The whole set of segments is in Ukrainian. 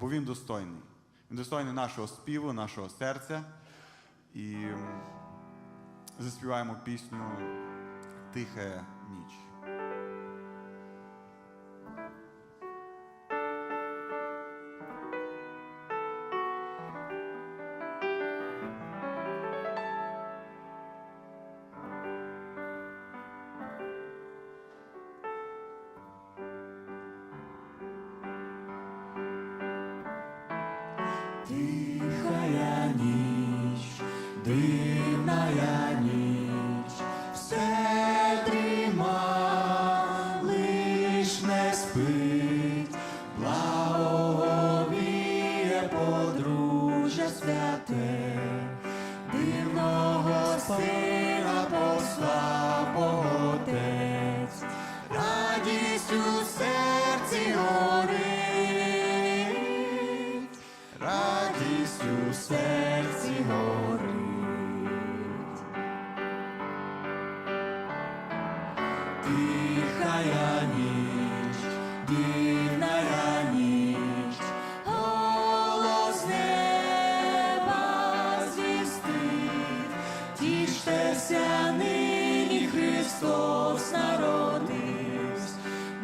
бо Він достойний. Він достойний нашого співу, нашого серця. І заспіваємо пісню Тиха ніч. Тихая ніч, дивная ніч, все трима, лиш не спить, благовіє подружжя святе, дивного сина послав Отець, Тихая ніч, дивная ніч, голос неба звістить, тіштеся нині Христос народився,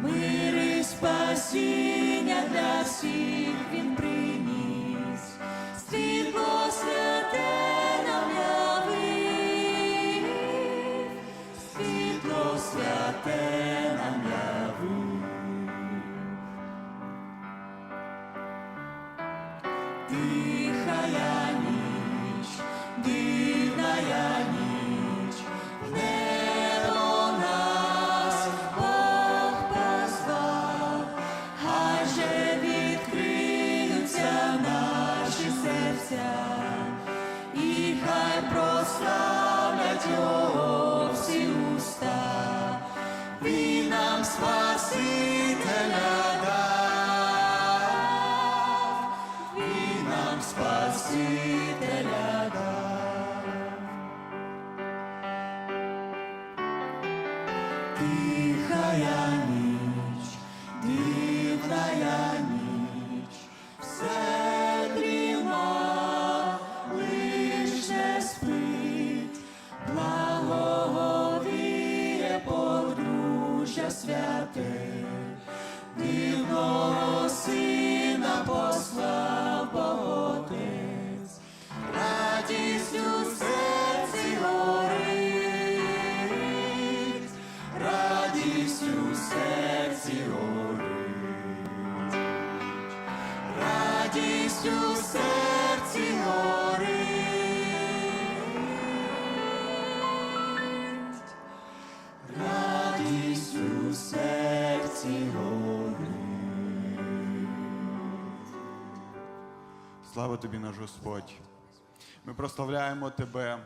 мир і спасіння для всіх Він Тихая ніч, дивная ніч, Тихая серці горить, радість у серці горить, радість у серці горить. Слава тобі, наш Господь. Ми прославляємо Тебе